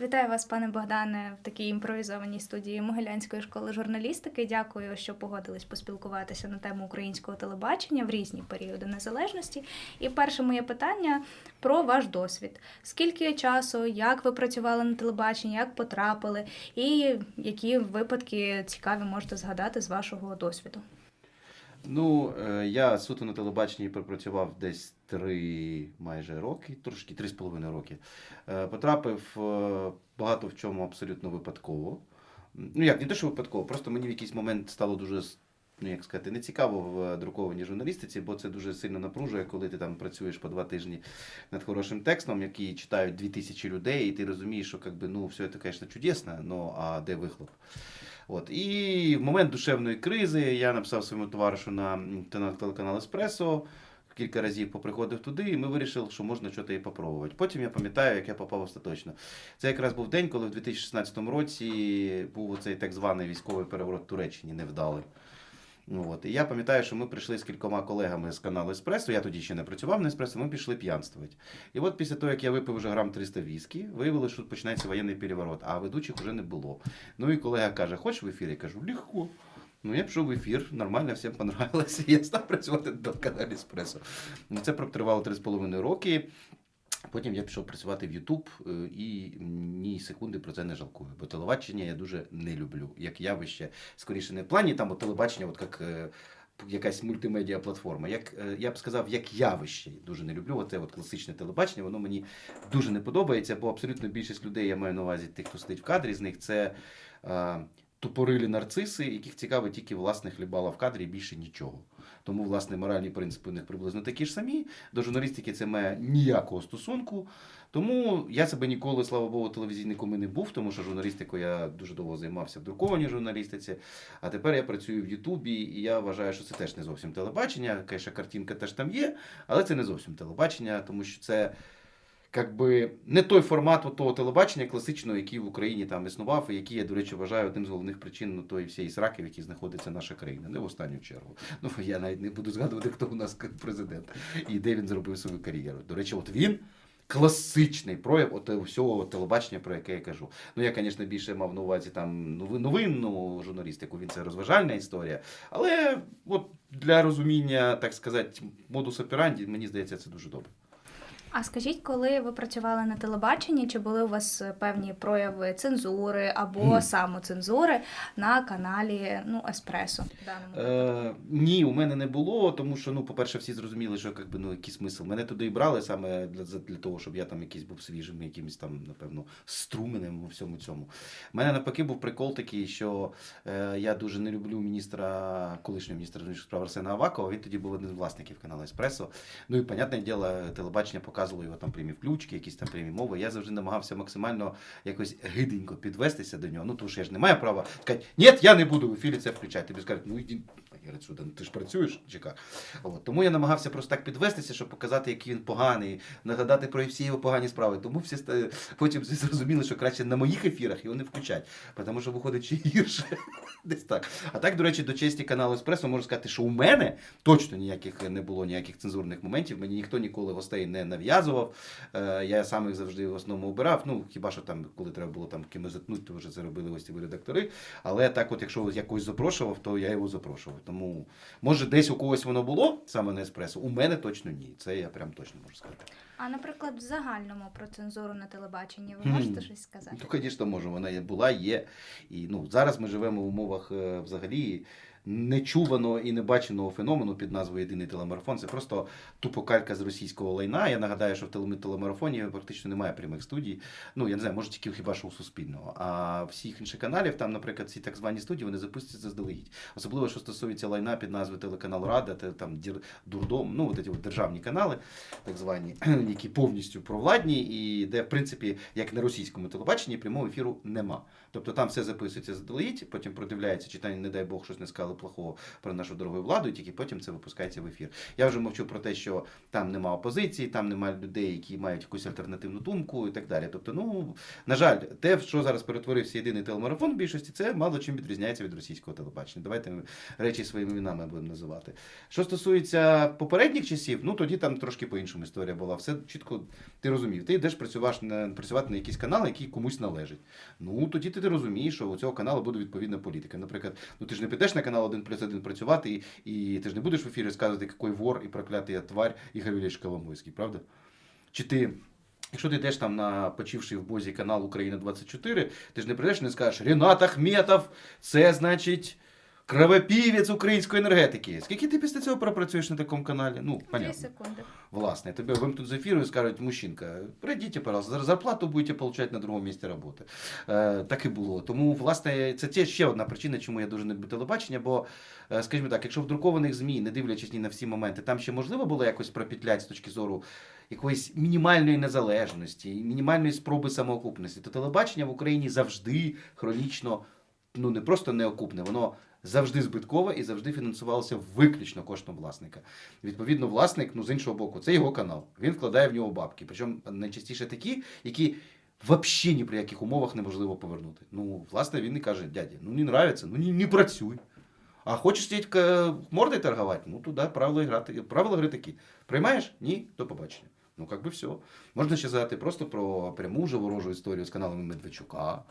Вітаю вас, пане Богдане, в такій імпровізованій студії Могилянської школи журналістики. Дякую, що погодились поспілкуватися на тему українського телебачення в різні періоди незалежності. І перше моє питання про ваш досвід. Скільки часу, як ви працювали на телебаченні, як потрапили, і які випадки цікаві можете згадати з вашого досвіду? Ну, е, я суто на телебаченні пропрацював десь три майже роки, трошки три з половиною роки. Е, Потрапив е, багато в чому абсолютно випадково. Ну як, не те, що випадково, просто мені в якийсь момент стало дуже. Ну, як сказати, не цікаво в друкованій журналістиці, бо це дуже сильно напружує, коли ти там працюєш по два тижні над хорошим текстом, який читають дві тисячі людей, і ти розумієш, що как би, ну, все це, звісно, чудесно, ну а де вихлоп? От. І в момент душевної кризи я написав своєму товаришу на телеканал Еспресо. Кілька разів поприходив туди, і ми вирішили, що можна щось і попробувати. Потім я пам'ятаю, як я попав остаточно. Це якраз був день, коли в 2016 році був оцей так званий військовий переворот Туреччині, невдалий. Ну, от. І я пам'ятаю, що ми прийшли з кількома колегами з каналу Еспресо. Я тоді ще не працював на Еспресо, ми пішли п'янствувати. І от після того, як я випив вже грам 300 віскі, виявилося, що починається воєнний переворот, а ведучих вже не було. Ну і колега каже: хочеш в ефір? Я кажу, легко. Ну, я пішов в ефір, нормально, всім понравилося. Я став працювати на каналі Еспресо. Ну, Це протривало 3,5 роки. Потім я пішов працювати в Ютуб е, і ні секунди про це не жалкую. Бо телебачення я дуже не люблю. Як явище, скоріше не в плані там от телебачення, от як е, якась мультимедіа платформа. Як е, я б сказав, як явище дуже не люблю. Оце от класичне телебачення, воно мені дуже не подобається, бо абсолютно більшість людей я маю на увазі тих, хто сидить в кадрі з них, це. Тупорилі нарциси, яких цікавить тільки власне хлібала в кадрі більше нічого. Тому, власне, моральні принципи у них приблизно такі ж самі. До журналістики це має ніякого стосунку. Тому я себе ніколи, слава Богу, телевізійником і не був, тому що журналістикою я дуже довго займався в друкованій журналістиці. А тепер я працюю в Ютубі, і я вважаю, що це теж не зовсім телебачення. Звісно, картинка теж там є, але це не зовсім телебачення, тому що це. Как би не той формат от того телебачення класичного, який в Україні там існував, і який я, до речі, вважаю одним з головних причин ну, тої всієї сраки, в якій знаходиться наша країна, не в останню чергу. Ну я навіть не буду згадувати, хто у нас президент і де він зробив свою кар'єру. До речі, от він класичний прояв от всього телебачення, про яке я кажу. Ну я, звісно, більше мав на увазі там нови- новинну журналістику. Він це розважальна історія. Але от для розуміння, так сказати, модус операнді, мені здається, це дуже добре. А скажіть, коли ви працювали на телебаченні, чи були у вас е, певні прояви цензури або Мгм. самоцензури на каналі ну, Еспресо? Е, ні, у мене не було, тому що, ну, по-перше, всі зрозуміли, що якби, ну, який смисл. Мене туди і брали саме для, для того, щоб я там якийсь був свіжим, якимось там, напевно, струменем у всьому цьому. У мене навпаки був прикол такий, що е, я дуже не люблю міністра, колишнього міністра справ Арсена Авакова. Він тоді був одним з власників каналу Еспресо. Ну і, понятне діло, телебачення показувало його там прямі включки, якісь там прямі мови. Я завжди намагався максимально якось гиденько підвестися до нього. Ну, тому що я ж не маю права сказати, ні, я не буду в ефірі це включати. Тобі скажуть, ну йди я сюди, ти ж працюєш, чека. От. Тому я намагався просто так підвестися, щоб показати, який він поганий, нагадати про всі його погані справи. Тому всі ста- потім зрозуміли, що краще на моїх ефірах його не включать, тому що виходить ще гірше. Десь так. А так, до речі, до честі каналу Еспресо можу сказати, що у мене точно ніяких не було ніяких цензурних моментів. Мені ніхто ніколи гостей не нав'язував. Е, Я сам їх завжди в основному обирав. Ну, хіба що там, коли треба було там кимось затнути, то вже це робили гостєві редактори. Але так, от, якщо я когось запрошував, то я його запрошував. Тому може десь у когось воно було саме на еспресо. У мене точно ні. Це я прям точно можу сказати. А наприклад, в загальному про цензуру на телебаченні ви можете щось сказати? Ну, звісно, можу. Вона є, була, є. І ну, зараз ми живемо в умовах е, взагалі нечуваного і небаченого феномену під назвою Єдиний телемарафон. Це просто тупо калька з російського лайна. Я нагадаю, що в теле- телемарафоні практично немає прямих студій. Ну, я не знаю, може тільки хіба що у Суспільного. А всіх інших каналів, там, наприклад, ці так звані студії, вони запустяться заздалегідь. Особливо, що стосується лайна під назвою телеканал Рада, там Дурдом, ну, от ці от державні канали, так звані, які повністю провладні, і де, в принципі, як на російському телебаченні, прямого ефіру нема. Тобто там все записується заздалегідь, потім продивляється, чи там, не дай Бог, щось не сказали плохого про нашу дорогу владу, і тільки потім це випускається в ефір. Я вже мовчу про те, що там нема опозиції, там немає людей, які мають якусь альтернативну думку і так далі. Тобто, ну на жаль, те, що зараз перетворився єдиний телемарафон в більшості, це мало чим відрізняється від російського телебачення. Давайте речі своїми іменами будемо називати. Що стосується попередніх часів, ну тоді там трошки по-іншому історія була. Все чітко ти розумів. Ти йдеш працюваш на працювати на якийсь канал, який комусь належить. Ну тоді ти, ти розумієш, що у цього каналу буде відповідна політика. Наприклад, ну ти ж не підеш на канал 1 плюс 1 працювати, і, і ти ж не будеш в ефірі сказати, який вор і проклятий тварь і Юрійович Коломойський, правда? Чи ти. Якщо ти йдеш там на почивший в бозі канал Україна 24, ти ж не прийдеш і не скажеш Рінат Ахметов, це значить кровопівець української енергетики. Скільки ти після цього пропрацюєш на такому каналі? Ну, Дві секунди. Власне, тебе вимкнуть з ефіру і скажуть, мужчинка, прийдіть, пожалуйста, зарплату будете получать на другому місці роботи. Е, так і було. Тому, власне, це ще одна причина, чому я дуже не люблю телебачення, бо, е, скажімо так, якщо в друкованих ЗМІ, не дивлячись ні на всі моменти, там ще можливо було якось пропетлять з точки зору якоїсь мінімальної незалежності, мінімальної спроби самоокупності, то телебачення в Україні завжди хронічно, ну не просто неокупне, воно завжди збиткове і завжди фінансувалося виключно коштом власника. Відповідно, власник, ну з іншого боку, це його канал. Він вкладає в нього бабки. Причому найчастіше такі, які взагалі ні при яких умовах неможливо повернути. Ну, власне, він і каже: дяді, ну не нравиться, ну не, не працюй. А хочеш сидіти к- мордою торгувати? Ну туди правила грати. Правила гри такі. Приймаєш? Ні, до побачення. Ну, як би все. Можна ще згадати просто про пряму вже ворожу історію з каналами Медведчука,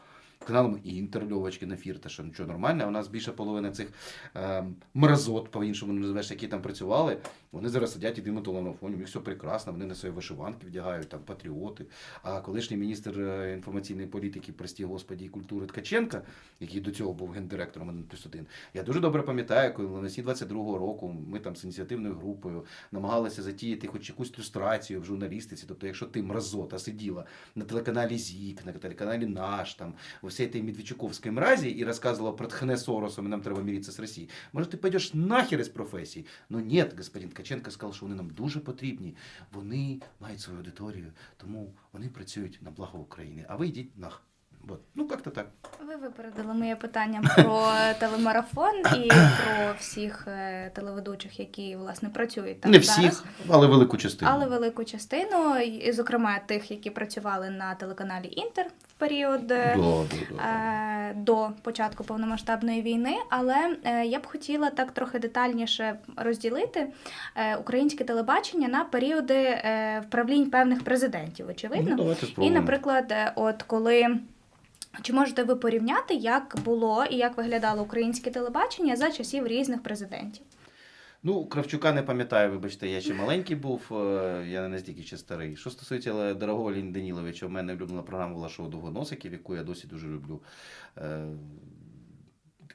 каналом Інтер Льовочкина Фірташа. Що нормально, у нас більше половина цих е, мразот, по-іншому не називаєш, які там працювали. Вони зараз сидять і димуть фоні. У них все прекрасно, вони на свої вишиванки вдягають, там патріоти. А колишній міністр е, інформаційної політики, прості господі, і культури Ткаченка, який до цього був гендиректором 1 плюс 1, я дуже добре пам'ятаю, коли навесні 22-го року ми там з ініціативною групою намагалися затіяти хоч якусь люстрацію в журналістиці. Тобто, якщо ти мразота сиділа на телеканалі ЗІК, на телеканалі Наш, там, во всій этой медведчуковской мразі і розказувала про Тхне Соросом, і нам треба міритися з Россией, Може, ти пойдеш нахер із професії? Ну ні, господин Ткаченко сказав, що вони нам дуже потрібні. Вони мають свою аудиторію, тому вони працюють на благо України. А ви йдіть нах. Вот. Ну, як-то так. Ви випередили моє питання про телемарафон і про всіх е, телеведучих, які власне працюють там Не зараз. всіх, але велику частину. Але велику частину, і, зокрема тих, які працювали на телеканалі Інтер в період е, да, да, да. е, до початку повномасштабної війни. Але я б хотіла так трохи детальніше розділити українське телебачення на періоди е, правлінь певних президентів, очевидно. Ну, давайте І, наприклад, от коли. Чи можете ви порівняти, як було і як виглядало українське телебачення за часів різних президентів? Ну, Кравчука не пам'ятаю, вибачте, я ще маленький був, е, я не настільки ще старий. Що стосується але, дорогого Лені Даніловича, у мене улюблена програма була шоу Довгоносиків, яку я досі дуже люблю.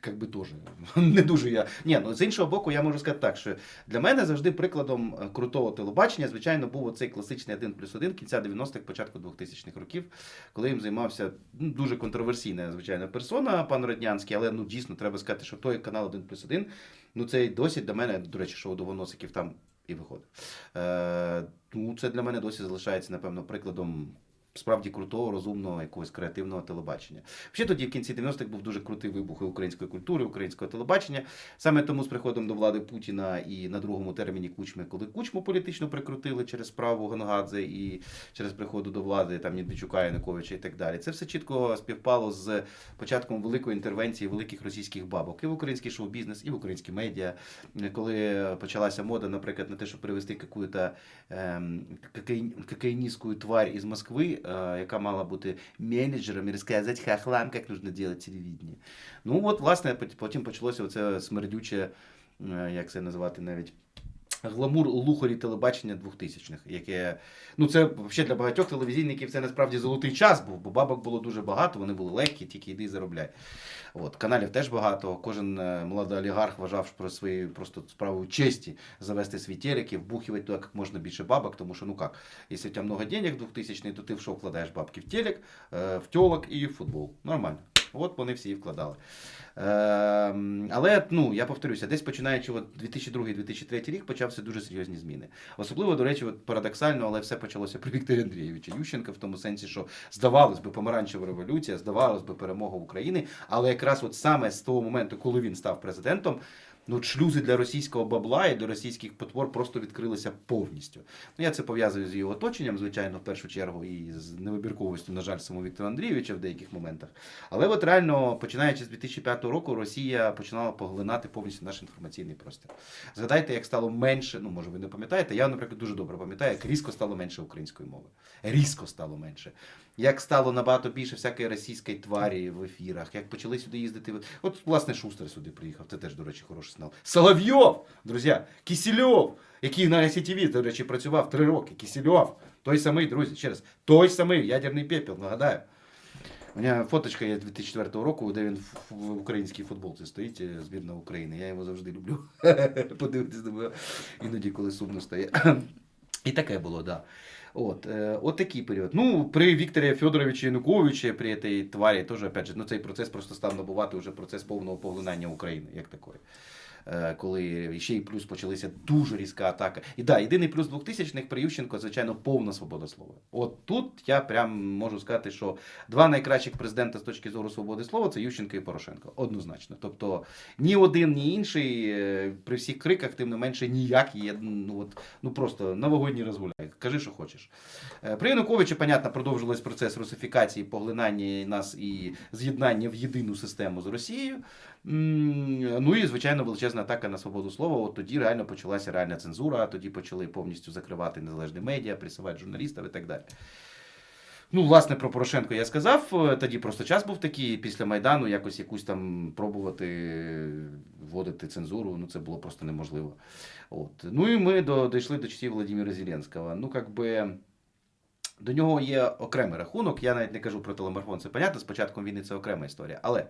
Как би теж не дуже я. Ні, ну з іншого боку, я можу сказати так, що для мене завжди прикладом е, крутого телебачення, звичайно, був оцей класичний 1 плюс 1 кінця 90-х, початку 2000-х років, коли їм займався ну, дуже контроверсійна, звичайно, персона, пан Роднянський, але ну дійсно треба сказати, що той канал 1 плюс 1, ну це досі для мене, до речі, шоу довгоносиків там і виходить. Е, ну, це для мене досі залишається, напевно, прикладом. Справді крутого, розумного, якогось креативного телебачення. Ще тоді в кінці 90-х був дуже крутий вибух української культури, українського телебачення. Саме тому з приходом до влади Путіна і на другому терміні Кучми, коли Кучму політично прикрутили через справу Гонгадзе і через приходу до влади там Медведчука, Януковича і так далі. Це все чітко співпало з початком великої інтервенції великих російських бабок і в український шоу-бізнес, і в українські медіа. Коли почалася мода, наприклад, на те, щоб привезти какую-то ем, кокаїн- тварь із Москви, яка мала бути менеджером і розказати хахлам, як потрібно робити телевідення. Ну от, власне, потім почалося оце смердюче, е, як це називати навіть. Гламур лухарі телебачення 2000-х, яке ну це взагалі для багатьох телевізійників це насправді золотий час був, бо бабок було дуже багато, вони були легкі, тільки йди і заробляй. От каналів теж багато. Кожен е, молодий олігарх вважав про свою просто справу честі завести свій телек і вбухувати туди як можна більше бабок, тому що ну як, якщо у тебе много денег 2000 то ти в що вкладаєш бабки в телек, е, в тілок і в футбол. Нормально. От вони всі і вкладали. Е, але ну, я повторюся, десь починаючи от 2002-2003 рік почався дуже серйозні зміни. Особливо, до речі, от парадоксально, але все почалося при Вікторі Андрійовича Ющенка, в тому сенсі, що здавалось би, помаранчева революція, здавалось би, перемога України. Але якраз от саме з того моменту, коли він став президентом, ну, шлюзи для російського бабла і для російських потвор просто відкрилися повністю. Ну, я це пов'язую з його оточенням, звичайно, в першу чергу, і з невибірковістю, на жаль, самого Віктора Андрійовича в деяких моментах. Але от реально, починаючи з 2005 року, Росія починала поглинати повністю наш інформаційний простір. Згадайте, як стало менше, ну може ви не пам'ятаєте, я, наприклад, дуже добре пам'ятаю, як різко стало менше української мови. Різко стало менше. Як стало набагато більше всякої російської тварі в ефірах, як почали сюди їздити. От, власне, Шустер сюди приїхав, це теж, до речі, хороший сигнал. Соловйов, друзі, Кісільов, який на СІТВ, до речі, працював три роки. Кісільов, той самий, друзі, ще раз, той самий ядерний пепел, нагадаю. У мене фоточка є 2004 року, де він в- українській футболці стоїть, е, збірна України. Я його завжди люблю. Подивитись на іноді, коли сумно стає. І таке було. Да. От, е, от такий період. Ну, при Вікторі Федоровичі Януковичі, при цій тварі, теж, опять же, ну, цей процес просто став набувати вже процес повного поглинання України, як такої. Е, Коли ще й плюс почалися дуже різка атака. І да, єдиний плюс 2000-х при Ющенко, звичайно, повна свобода слова. От тут я прям можу сказати, що два найкращих президента з точки зору свободи слова це Ющенко і Порошенко. Однозначно. Тобто ні один, ні інший е, при всіх криках, тим не менше, ніяк є. Ну от ну просто новогодній розгуляй. Кажи, що хочеш. Е, При Януковичі, понятно, продовжилась процес русифікації, поглинання нас і з'єднання в єдину систему з Росією. Ну і звичайно величезна атака на свободу слова. От тоді реально почалася реальна цензура, тоді почали повністю закривати незалежні медіа, пресувати журналістів і так далі. Ну, власне, про Порошенко я сказав. Е, Тоді просто час був такий, після Майдану якось якусь там пробувати вводити цензуру. Ну, це було просто неможливо. От. Ну і ми дійшли до часів Володимира Зеленського. Ну, як. До нього є окремий рахунок. Я навіть не кажу про телемарафон. Це понятно, з початком війни це окрема історія. Але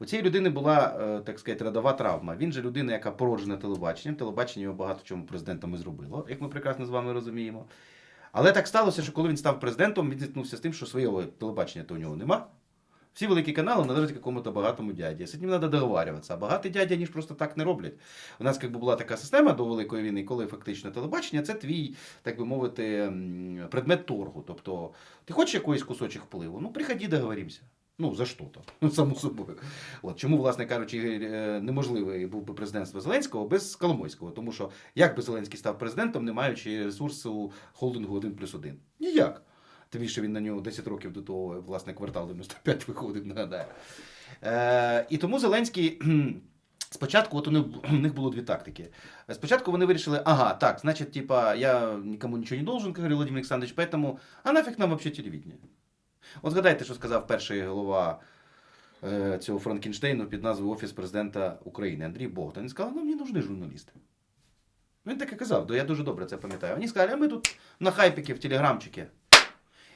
у цієї людини була, е, так сказати, родова травма. Він же людина, яка породжена телебаченням. Телебачення його багато чому президентом і зробило, як ми прекрасно з вами розуміємо. Але так сталося, що коли він став президентом, він зіткнувся з тим, що свого телебачення то у нього нема. Всі великі канали належать якому-то багатому дяді. З цим треба договарюватися. А багаті дяді вони ж просто так не роблять. У нас якби була така система до Великої війни, коли фактично телебачення це твій, так би мовити, предмет торгу. Тобто, ти хочеш якийсь кусочок впливу? Ну, приходи, договоримося. Ну, за що то, ну, само собою. От чому, власне кажучи, е, неможливий був би президентство Зеленського без Коломойського. Тому що як би Зеленський став президентом, не маючи ресурсу холдингу 1 плюс 1? Ніяк. Тим більше він на нього 10 років до того, власне, квартал 95 виходив, нагадаю. Е, і тому Зеленський. Спочатку от у них, було дві тактики. Спочатку вони вирішили, ага, так, значить, типа, я нікому нічого не должен, говорив Владимир Олександрович, поэтому, а нафіг нам вообще телевидение? От згадайте, що сказав перший голова е, цього Франкенштейну під назвою Офіс президента України Андрій Богдан. Він сказав, ну мені нужны журналісти. Він так і казав, я дуже добре це пам'ятаю. Вони сказали, а ми тут на хайпіки в телеграмчики.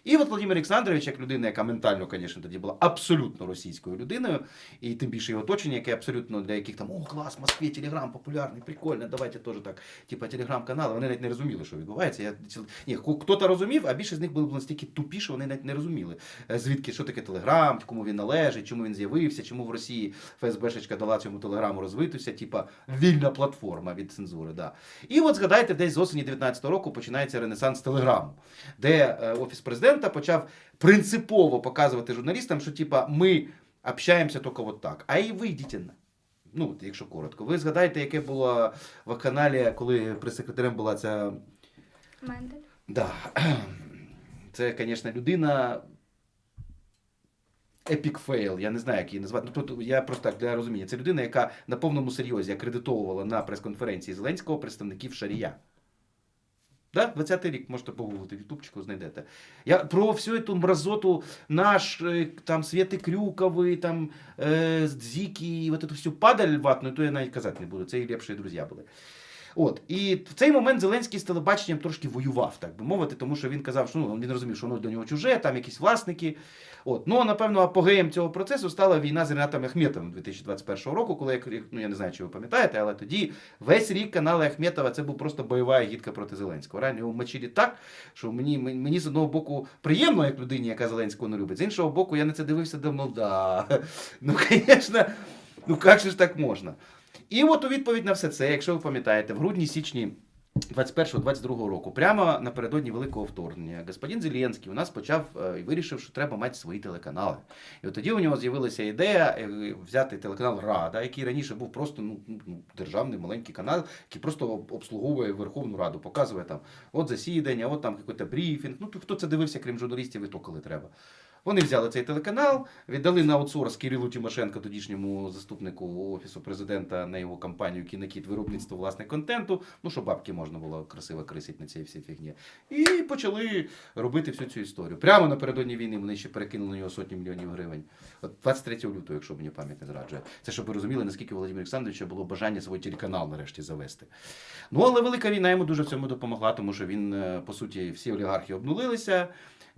І от Володимир Олександрович, як людина, яка ментально, звісно, тоді була абсолютно російською людиною, і тим більше його оточення, яке абсолютно для яких там, о, клас, в Москві телеграм популярний, прикольно, давайте теж так, типа телеграм-канали. Вони навіть не розуміли, що відбувається. Я, ні, хто-то розумів, а більше з них були настільки тупі, що вони навіть не розуміли, е, звідки, що таке телеграм, кому він належить, чому він з'явився, чому в Росії ФСБшечка дала цьому телеграму розвитися, типа вільна платформа від цензури. Да. І от згадайте, десь з осені 19-го року починається ренесанс телеграму, де е, офіс президента почав принципово показувати журналістам, що типа ми общаємося тільки от так. А і ви йдіть на. Ну, якщо коротко. Ви згадайте, яке було в каналі, коли прес-секретарем була ця Мендель. Да. Це, звісно, людина. Епік фейл, я не знаю, як її назвати. Ну, тобто, я просто так для розуміння. Це людина, яка на повному серйозі акредитовувала на прес-конференції Зеленського представників Шарія. Да? 20-й рік можете погуглити в Ютубчику, знайдете. Я про всю цю мразоту наш, е, там Свєти Крюковий, там е, Дзікі, і от эту всю падаль ватну, то я навіть казати не буду. Це і ліпші друзі були. От і в цей момент Зеленський з телебаченням трошки воював, так би мовити, тому що він казав, що ну він розумів, що воно до нього чуже, там якісь власники. От ну напевно, апогеєм цього процесу стала війна з Ренатом Ахметовим 2021 року, коли ну я не знаю, чи ви пам'ятаєте, але тоді весь рік канали Ахметова це був просто бойова гідка проти Зеленського. Реально його мочили так, що мені, мені з одного боку приємно, як людині, яка Зеленського не любить. З іншого боку, я на це дивився давно. Да. Ну, звісно, ну як же ж так можна? І от у відповідь на все це, якщо ви пам'ятаєте, в грудні-січні 21-22 року, прямо напередодні великого вторгнення, господин Зеленський у нас почав е, і вирішив, що треба мати свої телеканали. І от тоді у нього з'явилася ідея е, взяти телеканал Рада, який раніше був просто ну, ну, державний маленький канал, який просто обслуговує Верховну Раду, показує там от засідання, от там якийсь брифінг. Ну хто це дивився, крім журналістів, і то коли треба. Вони взяли цей телеканал, віддали на аутсорс Кирилу Тимошенко, тодішньому заступнику офісу президента на його кампанію Кінокіт виробництво власне контенту. Ну що бабки можна було красиво крисити на цій всій фігні. І почали робити всю цю історію. Прямо напередодні війни вони ще перекинули на нього сотні мільйонів гривень. От 23 лютого, якщо мені пам'ять не зраджує. Це щоб ви розуміли, наскільки у Володимира Олександровича було бажання свій телеканал нарешті завести. Ну але велика війна йому дуже в цьому допомогла, тому що він, е, по суті, всі олігархи обнулилися.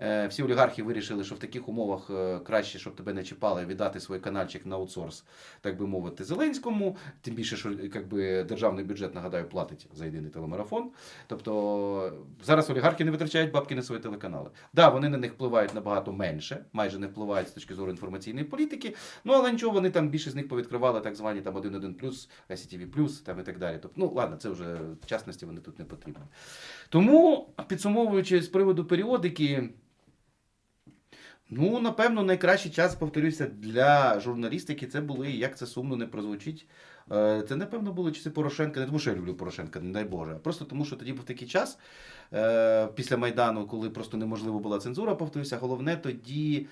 Е, Всі олігархи вирішили, що в таких умовах е, краще, щоб тебе не чіпали, віддати свій каналчик на аутсорс, так би мовити, Зеленському. Тим більше, що як би, державний бюджет, нагадаю, платить за єдиний телемарафон. Тобто зараз олігархи не витрачають бабки на свої телеканали. Да, вони на них впливають набагато менше, майже не впливають з точки зору інформаційної політики. Ну але нічого, вони там більше з них повідкривали так звані там 1.1+, ICTV+, там і так далі. Тобто, ну ладно, це вже в частності вони тут не потрібні. Тому, підсумовуючи з приводу періодики. Ну, напевно, найкращий час, повторюся, для журналістики це були, як це сумно не прозвучить. е, Це, напевно, були часи Порошенка, не тому, що я люблю Порошенка, не дай Боже, а просто тому, що тоді був такий час е, після Майдану, коли просто неможливо була цензура, повторюся. Головне тоді.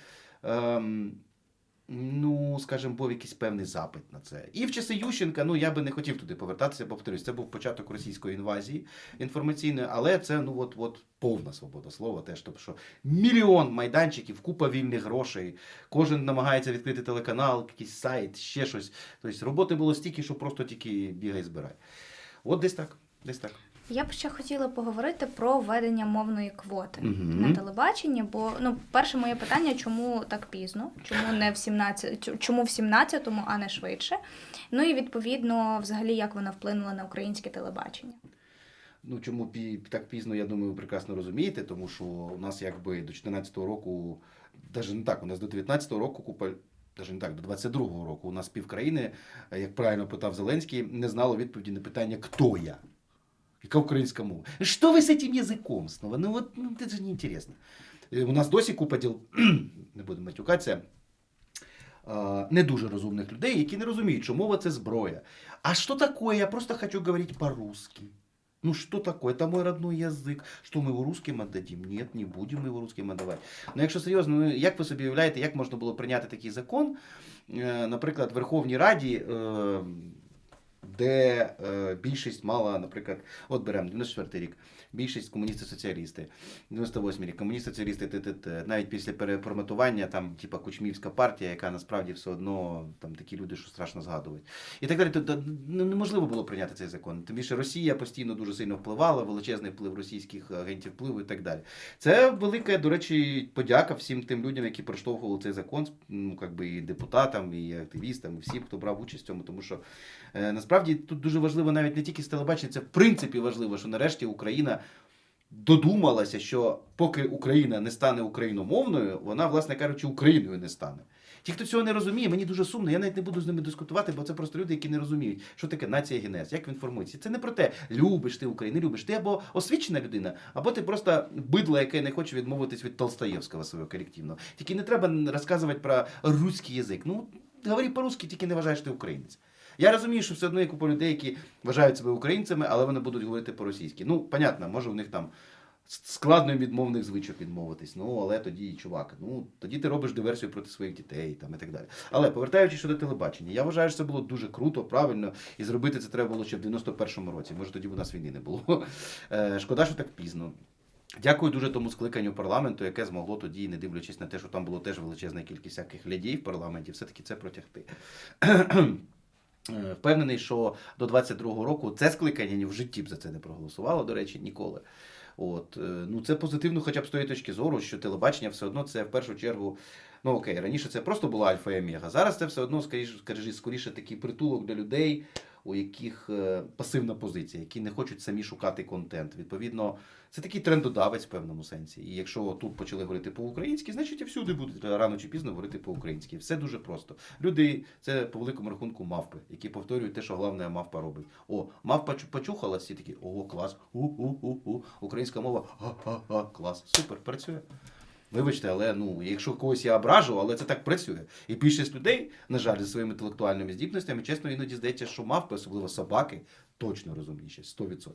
Ну, скажімо, був якийсь певний запит на це. І в часи Ющенка, ну я би не хотів туди повертатися, повторюсь, це був початок російської інвазії інформаційної, але це ну от, от повна свобода слова. Теж тобто, що мільйон майданчиків, купа вільних грошей, кожен намагається відкрити телеканал, якийсь сайт, ще щось. Тобто роботи було стільки, що просто тільки бігай збирай. От десь так. Десь так. Я б ще хотіла поговорити про введення мовної квоти Мгм. на телебаченні. Бо ну, перше моє питання, чому так пізно? Чому не в 17, чому в 17-му, а не швидше? Ну і відповідно, взагалі, як вона вплинула на українське телебачення? Ну чому пі- так пізно, я думаю, ви прекрасно розумієте, тому що у нас якби до 14-го року, навіть не так, у нас до 19-го року купа. Навіть не так, до 22-го року у нас півкраїни, як правильно питав Зеленський, не знало відповіді на питання «Хто я?». Яка українська мова? Що ви з цим язиком снова? Ну от ну, це ж неінтересно. Е, У нас досі купа діл, не будемо матюкатися, не дуже розумних людей, які не розуміють, що мова це зброя. А що таке? Я просто хочу говорити по-русски. Ну что такое? Это мой родной язик. Що ми його русским отдадим? Ні, не будемо його русским отдавати. Ну, якщо серйозно, ну, як ви собі уявляєте, як можна було прийняти такий закон, е, наприклад, в Верховній Раді, е, де е, більшість мала, наприклад, от беремо 94 рік, більшість комуністи-соціалісти, 98 рік, комуністи-соціалісти, навіть після переформатування, там, типа Кучмівська партія, яка насправді все одно там такі люди, що страшно згадують. І так далі. То, то, ну, неможливо було прийняти цей закон. Тим більше Росія постійно дуже сильно впливала, величезний вплив російських агентів впливу і так далі. Це велика, до речі, подяка всім тим людям, які проштовхували цей закон, ну, как би, і депутатам, і активістам, і всім, хто брав участь в цьому, тому що е, насправді тут дуже важливо навіть не тільки з телебачення, це в принципі важливо, що нарешті Україна додумалася, що поки Україна не стане україномовною, вона, власне кажучи, Україною не стане. Ті, хто цього не розуміє, мені дуже сумно. Я навіть не буду з ними дискутувати, бо це просто люди, які не розуміють, що таке нація генез, як він формується. Це не про те, любиш ти Україну, любиш. Ти або освічена людина, або ти просто бидло, яке не хоче відмовитись від Толстоєвського свого колективного. Тільки не треба розказувати про руський язик. Ну, говори по-русски, тільки не вважаєш ти українець. Я розумію, що все одно є купа людей, які вважають себе українцями, але вони будуть говорити по-російськи. Ну, понятно, може у них там складно від мовних звичок відмовитись. Ну, але тоді, чувак, ну тоді ти робиш диверсію проти своїх дітей там, і так далі. Але повертаючись щодо телебачення, я вважаю, що це було дуже круто, правильно, і зробити це треба було ще в 91-му році. Може, тоді у нас війни не було. Е, Шкода, що так пізно. Дякую дуже тому скликанню парламенту, яке змогло тоді, не дивлячись на те, що там було теж величезна кількість всяких глядій в парламенті, все-таки це протягти. Е, Впевнений, що до 22-го року це скликання ні в житті б за це не проголосувало, до речі, ніколи. От, е, ну це позитивно, хоча б з тої точки зору, що телебачення все одно це в першу чергу. Ну окей, раніше це просто була альфа і омега. Зараз це все одно, скоріше, скоріше, скоріше такий притулок для людей, у яких е, пасивна позиція, які не хочуть самі шукати контент. Відповідно, це такий трендодавець в певному сенсі. І якщо тут почали говорити по-українськи, значить і всюди будуть рано чи пізно говорити по-українськи. Все дуже просто. Люди це по великому рахунку мавпи, які повторюють те, що головне мавпа робить. О, мавпа чу- почухала, всі такі, ого, клас, у-у-у-у, українська мова, га-га-га, клас, супер, працює. Вибачте, але ну, якщо когось я ображу, але це так працює. І більшість людей, на жаль, зі своїми інтелектуальними здібностями, чесно, іноді здається, що мавпи, особливо собаки, точно розумніші, 100%.